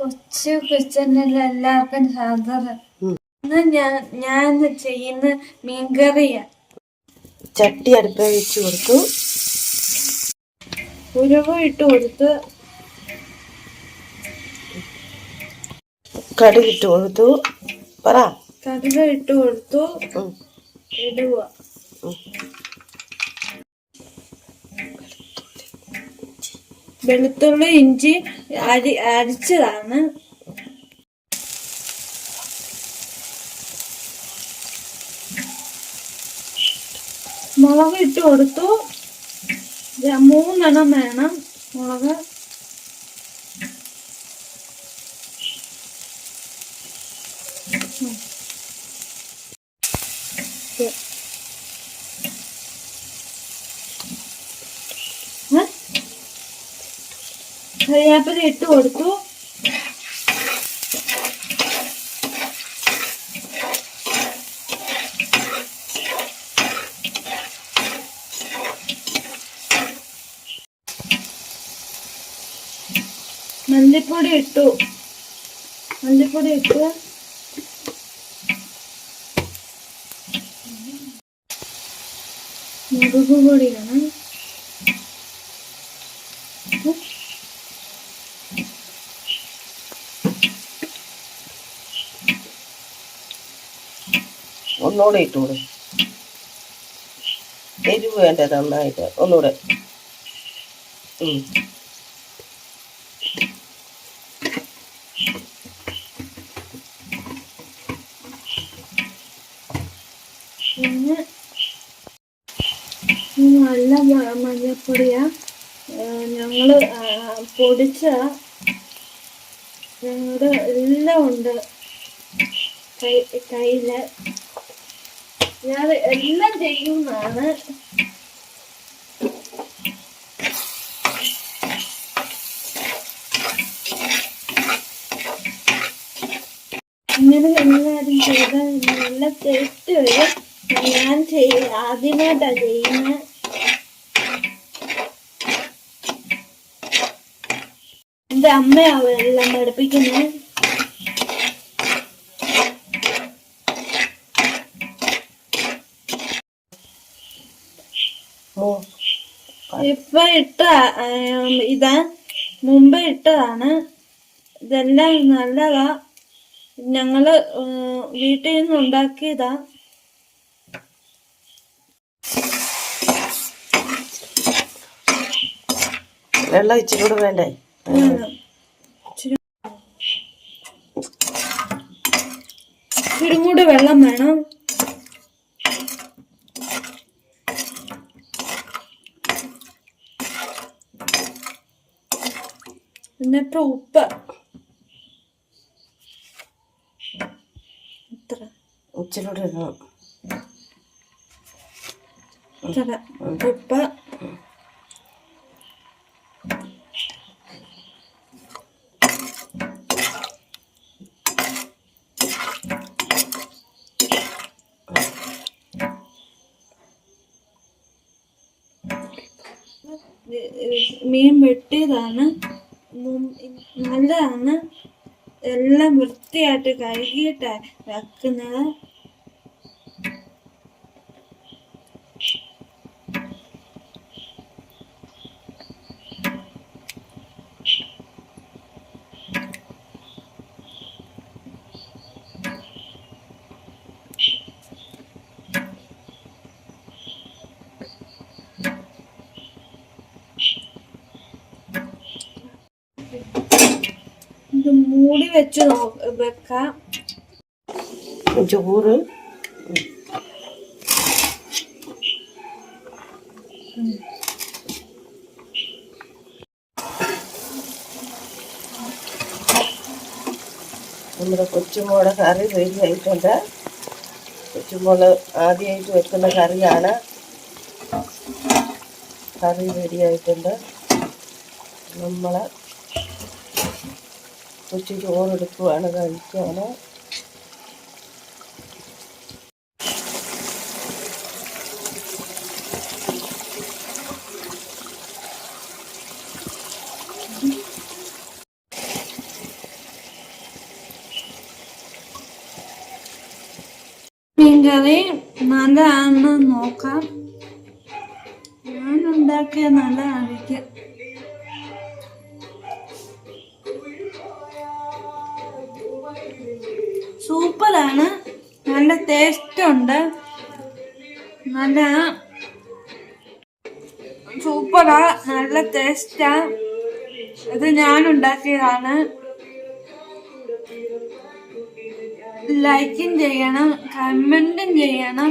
കൊച്ചു കൊച്ചനിൽ എല്ലാവർക്കും സാധാരണ ഇന്ന് ഞാൻ ഞാൻ ചെയ്യുന്ന മീൻകറിയാ. ചട്ടി അടുപ്പ വെച്ച് കൊടുത്തു. ഉരുവ് ഇട്ട് കൊടുത്ത്. കടുക് ഇട്ട് കൊടുത്തു. പറ. കടുക് ഇട്ട് കൊടുത്തു. ഇടുക വെളുത്തുള്ളി ഇഞ്ചി അരി അരിച്ചതാണ്. മുളക് ഇട്ട് കൊടുത്തു. മൂന്നെണ്ണം വേണം മുളക്. ഉം. കറിവേപ്പില ഇട്ട് കൊടുത്തു. മല്ലിപ്പൊടി ഇട്ടു. മല്ലിപ്പൊടി ഇട്ട്. മുളക് പൊടിയാണ് ഒന്നുകൂടെ ഇട്ടൂടെ എരിവ് വേണ്ട നന്നായിട്ട്. ഒന്നുകൂടെ നല്ല മഞ്ഞപ്പൊടിയാ. ഞങ്ങൾ പൊടിച്ച ഞങ്ങളുടെ എല്ലാം ഉണ്ട്. കൈ കയ്യിൽ. ഞാൻ എല്ലാം ചെയ്യുന്നതാണ്. ഇങ്ങനെ എല്ലാവരും ചെയ്താൽ നല്ല ടേസ്റ്റ് വരും ഞാൻ ചെയ്യ ആദ്യമായിട്ടാ ചെയ്യുന്നത് എന്റെ അമ്മയാവും എല്ലാം പഠിപ്പിക്കുന്നത് ഇപ്പൊ ഇട്ട ഇത് മുമ്പ് ഇട്ടതാണ്. ഇതെല്ലാം നല്ലതാ. ഞങ്ങൾ വീട്ടിൽ നിന്ന് ഉണ്ടാക്കിയതാ. വെള്ളം ഇച്ചിരി കൂടെ വേണ്ടേ. ഇച്ചിരി കൂടെ വെള്ളം വേണം. എന്നിട്ട് ഉപ്പ്. ഇത്ര. ഉച്ചിലൂടെ ഇടണം. ഇത്ര. ഉപ്പ്. മീൻ വെട്ടിയതാണ്. നല്ലതാണ്. എല്ലാം വൃത്തിയായിട്ട് കഴുകിയിട്ട് വെക്കുന്നത് ഇത് മൂടി വെച്ച് വെക്കാം. ചോറ്. നമ്മുടെ കൊച്ചുമോളെ കറി റെഡി ആയിട്ടുണ്ട്. കൊച്ചുമോൾ ആദ്യമായിട്ട് വെക്കുന്ന കറിയാണ്. കറി റെഡി ആയിട്ടുണ്ട്. നമ്മൾ കുറച്ച് ചോറെടുക്കുകയാണ് കഴിക്കാൻ മീൻകറി നല്ലതാണെന്ന് നോക്കാം. ഞാൻ ഉണ്ടാക്കിയ നല്ലതായിരിക്കും. നല്ല ടേസ്റ്റ് ഉണ്ട് നല്ല സൂപ്പറാ നല്ല ടേസ്റ്റാ ഇത് ഞാൻ ഉണ്ടാക്കിയതാണ്. ലൈക്കും ചെയ്യണം കമന്റും ചെയ്യണം.